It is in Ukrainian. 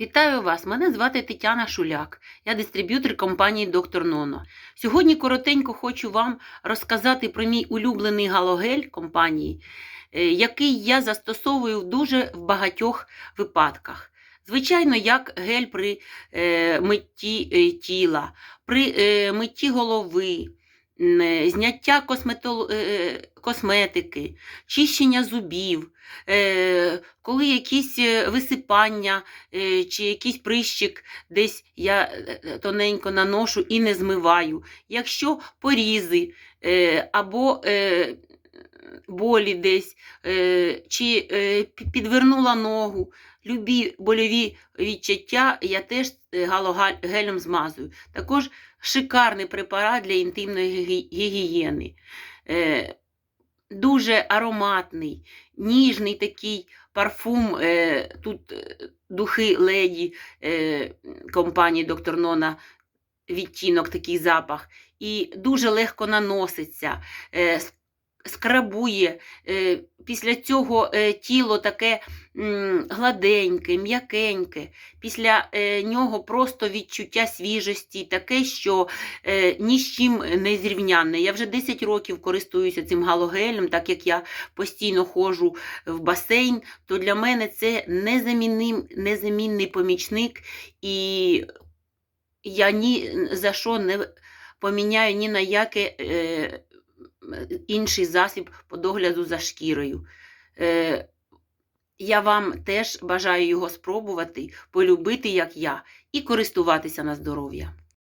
Вітаю вас! Мене звати Тетяна Шуляк. Я дистриб'ютор компанії Доктор Ноно. Сьогодні коротенько хочу вам розказати про мій улюблений галогель компанії, е, який я застосовую в дуже в багатьох випадках. Звичайно, як гель при е, митті е, тіла, при митті голови, зняття косметол... е, косметики, чищення зубів, е, коли якісь е, висипання е, чи якийсь прищик десь я е, тоненько наношу і не змиваю. Якщо порізи е, або е, болі десь, е, чи е, підвернула ногу, любі больові відчуття я теж е, галогелем змазую. Також шикарний препарат для інтимної гігієни. Дуже ароматний, ніжний такий парфум. Тут духи леді компанії Доктор Нона, відтінок, такий запах. І дуже легко наноситься, скрабує. Е, після цього е, тіло таке гладеньке, м'якеньке. Після е, нього просто відчуття свіжості, таке, що ні з чим не зрівнянне. Я вже 10 років користуюся цим галогелем, так як я постійно ходжу в басейн, то для мене це незамінний помічник, і я ні за що не поміняю ні на який е, інший засіб по догляду за шкірою. Е, я вам теж бажаю його спробувати, полюбити, як я, і користуватися на здоров'я.